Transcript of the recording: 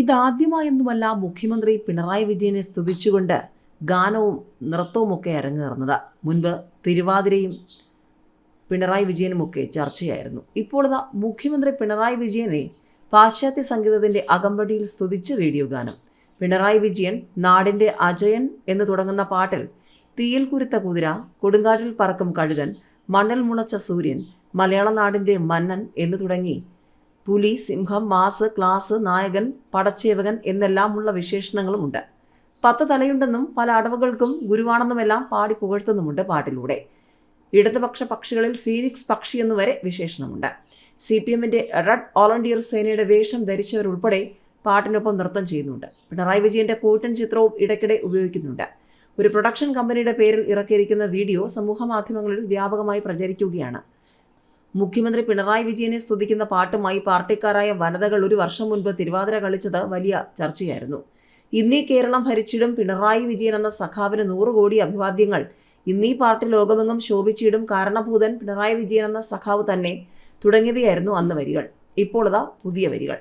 ഇതാദ്യമായൊന്നുമല്ല മുഖ്യമന്ത്രി പിണറായി വിജയനെ സ്തുതിച്ചുകൊണ്ട് ഗാനവും നൃത്തവും ഒക്കെ അരങ്ങേറുന്നത്. മുൻപ് തിരുവാതിരയും പിണറായി വിജയനും ഒക്കെ ചർച്ചയായിരുന്നു. ഇപ്പോൾ മുഖ്യമന്ത്രി പിണറായി വിജയനെ പാശ്ചാത്യ സംഗീതത്തിന്റെ അകമ്പടിയിൽ സ്തുതിച്ച വീഡിയോ ഗാനം. പിണറായി വിജയൻ നാടിന്റെ അജയൻ എന്ന് തുടങ്ങുന്ന പാട്ടിൽ തീയിൽ കുരുത്ത കുതിര കൊടുങ്കാറ്റിൽ പറക്കും കഴുകൻ മണ്ണിൽ മുളച്ച സൂര്യൻ മലയാള നാടിന്റെ മന്നൻ എന്ന് തുടങ്ങി പുലി സിംഹം മാസ് ക്ലാസ് നായകൻ പടച്ചേവകൻ എന്നെല്ലാമുള്ള വിശേഷണങ്ങളുമുണ്ട്. പത്ത് തലയുണ്ടെന്നും പല അടവുകൾക്കും ഗുരുവാണെന്നുമെല്ലാം പാടി പുകഴ്ത്തുന്നുമുണ്ട് പാട്ടിലൂടെ. ഇടതുപക്ഷ പക്ഷികളിൽ ഫീനിക്സ് പക്ഷി എന്നുവരെ വിശേഷണമുണ്ട്. സി പി എമ്മിന്റെ റെഡ് വോളണ്ടിയർ സേനയുടെ വേഷം ധരിച്ചവരുൾപ്പെടെ പാട്ടിനൊപ്പം നൃത്തം ചെയ്യുന്നുണ്ട്. പിണറായി വിജയന്റെ കൂട്ടൻ ചിത്രവും ഇടയ്ക്കിടെ ഉപയോഗിക്കുന്നുണ്ട്. ഒരു പ്രൊഡക്ഷൻ കമ്പനിയുടെ പേരിൽ ഇറക്കിയിരിക്കുന്ന വീഡിയോ സമൂഹ മാധ്യമങ്ങളിൽ വ്യാപകമായി പ്രചരിക്കുകയാണ്. മുഖ്യമന്ത്രി പിണറായി വിജയനെ സ്തുതിക്കുന്ന പാട്ടുമായി പാർട്ടിക്കാരായ വനിതകൾ ഒരു വർഷം മുൻപ് തിരുവാതിര കളിച്ചത് വലിയ ചർച്ചയായിരുന്നു. ഇന്നീ കേരളം ഭരിച്ചിടും പിണറായി വിജയൻ എന്ന സഖാവിന് നൂറ് കോടി അഭിവാദ്യങ്ങൾ. ഇന്നീ പാർട്ടി ലോകമെങ്ങും ശോഭിച്ചിടും കാരണഭൂതൻ പിണറായി വിജയൻ എന്ന സഖാവ് തന്നെ തുടങ്ങിയവയായിരുന്നു അന്ന് വരികൾ. ഇപ്പോൾ ഇതാ പുതിയ വരികൾ.